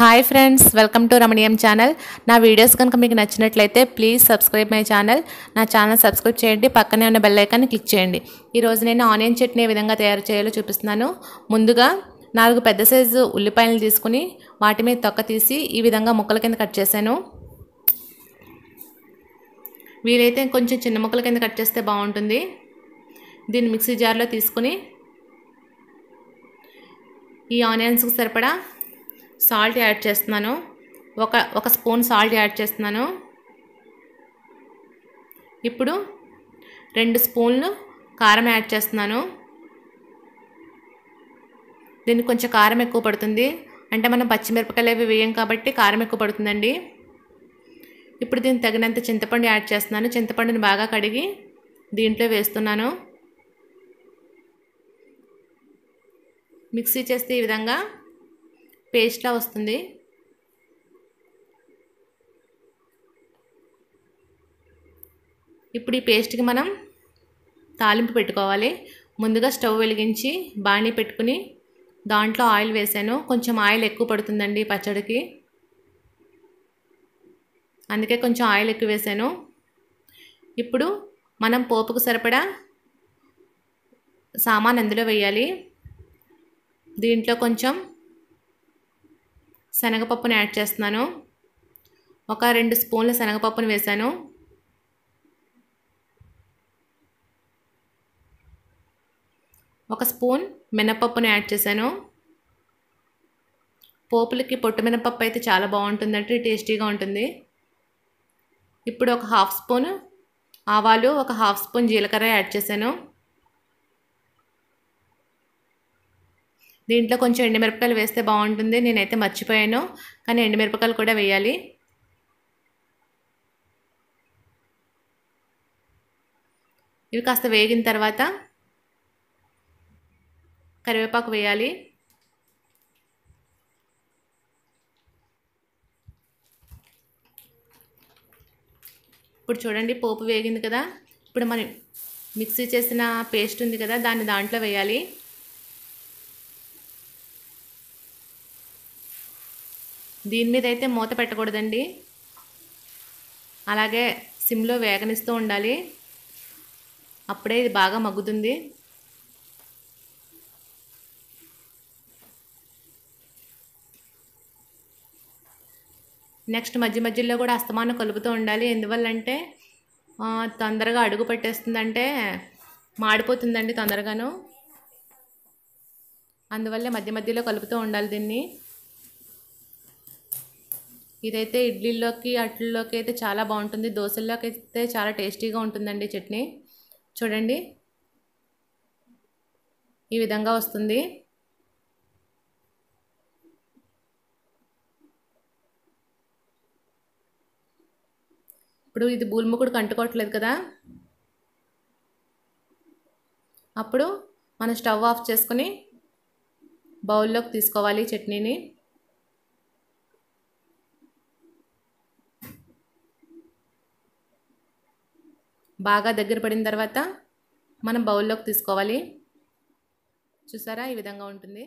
Hi friends welcome to Ramaneeyam channel నా videos కనుక మీకు నచ్చినట్లయితే ప్లీజ్ సబ్స్క్రైబ్ మై ఛానల్ నా ఛానల్ సబ్స్క్రైబ్ చేయండి పక్కనే ఉన్న బెల్ ఐకాన్ని క్లిక్ చేయండి. ఈరోజు నేను ఆనియన్ చట్నీ ఏ విధంగా తయారు చేయాలో చూపిస్తున్నాను. ముందుగా నాలుగు పెద్ద సైజు ఉల్లిపాయలు తీసుకుని వాటి మీద తొక్క తీసి ఈ విధంగా ముక్కల కింద కట్ చేశాను. వీలైతే కొంచెం చిన్న ముక్కల కింద కట్ చేస్తే బాగుంటుంది. దీన్ని మిక్సీ జార్లో తీసుకుని ఈ ఆనియన్స్కి సరిపడా సాల్ట్ యాడ్ చేస్తున్నాను. ఒక ఒక స్పూన్ సాల్ట్ యాడ్ చేస్తున్నాను. ఇప్పుడు రెండు స్పూన్లు కారం యాడ్ చేస్తున్నాను. దీనికి కొంచెం కారం ఎక్కువ పడుతుంది. అంటే మనం పచ్చిమిరపకాయలు అవి వేయం కాబట్టి కారం ఎక్కువ పడుతుందండి. ఇప్పుడు దీనికి తగినంత చింతపండు యాడ్ చేస్తున్నాను. చింతపండుని బాగా కడిగి దీంట్లో వేస్తున్నాను. మిక్సీ చేస్తే ఈ విధంగా పేస్ట్లా వస్తుంది. ఇప్పుడు ఈ పేస్ట్కి మనం తాలింపు పెట్టుకోవాలి. ముందుగా స్టవ్ వెలిగించి బాణీ పెట్టుకుని దాంట్లో ఆయిల్ వేసాను. కొంచెం ఆయిల్ ఎక్కువ పడుతుందండి పచ్చడికి. అందుకే కొంచెం ఆయిల్ ఎక్కువ వేసాను. ఇప్పుడు మనం పోపుకు సరిపడా సామాన్ అందులో వేయాలి. దీంట్లో కొంచెం శనగపప్పును యాడ్ చేస్తున్నాను. ఒక రెండు స్పూన్ల శనగపప్పును వేశాను. ఒక స్పూన్ మినపప్పుని యాడ్ చేశాను. పోపులకి పొట్టు మినపప్పు అయితే చాలా బాగుంటుందంటే టేస్టీగా ఉంటుంది. ఇప్పుడు ఒక హాఫ్ స్పూన్ ఆవాలు ఒక హాఫ్ స్పూన్ జీలకర్ర యాడ్ చేశాను. దీంట్లో కొంచెం ఎండుమిరపకాయలు వేస్తే బాగుంటుంది. నేనైతే మర్చిపోయాను కానీ ఎండుమిరపకాయలు కూడా వేయాలి. ఇవి కాస్త వేగిన తర్వాత కరివేపాకు వేయాలి. ఇప్పుడు చూడండి పోపు వేగింది కదా. ఇప్పుడు మనం మిక్సీ చేసిన పేస్ట్ ఉంది కదా దాన్ని దాంట్లో వేయాలి. దీని మీద అయితే మూత పెట్టకూడదండి. అలాగే సిమ్లో వేగనిస్తూ ఉండాలి. అప్పుడే ఇది బాగా మగ్గుతుంది. నెక్స్ట్ మధ్య మధ్యలో కూడా అస్తమానం కలుపుతూ ఉండాలి. ఎందువల్లంటే తొందరగా అడుగు పట్టేస్తుందంటే మాడిపోతుందండి తొందరగాను. అందువల్ల మధ్య మధ్యలో కలుపుతూ ఉండాలి దీన్ని. ఇదైతే ఇడ్లీలోకి అట్లలోకి అయితే చాలా బాగుంటుంది. దోశల్లోకి అయితే చాలా టేస్టీగా ఉంటుందండి చట్నీ. చూడండి. ఈ విధంగా వస్తుంది. ఇప్పుడు ఇది బూల్ముకుడు కంటుకోవట్లేదు కదా. అప్పుడు మనం స్టవ్ ఆఫ్ చేసుకొని బౌల్లోకి తీసుకోవాలి చట్నీని. బాగా దగ్గర పడిన తర్వాత మనం బౌల్లోకి తీసుకోవాలి. చూసారా? ఈ విధంగా ఉంటుంది.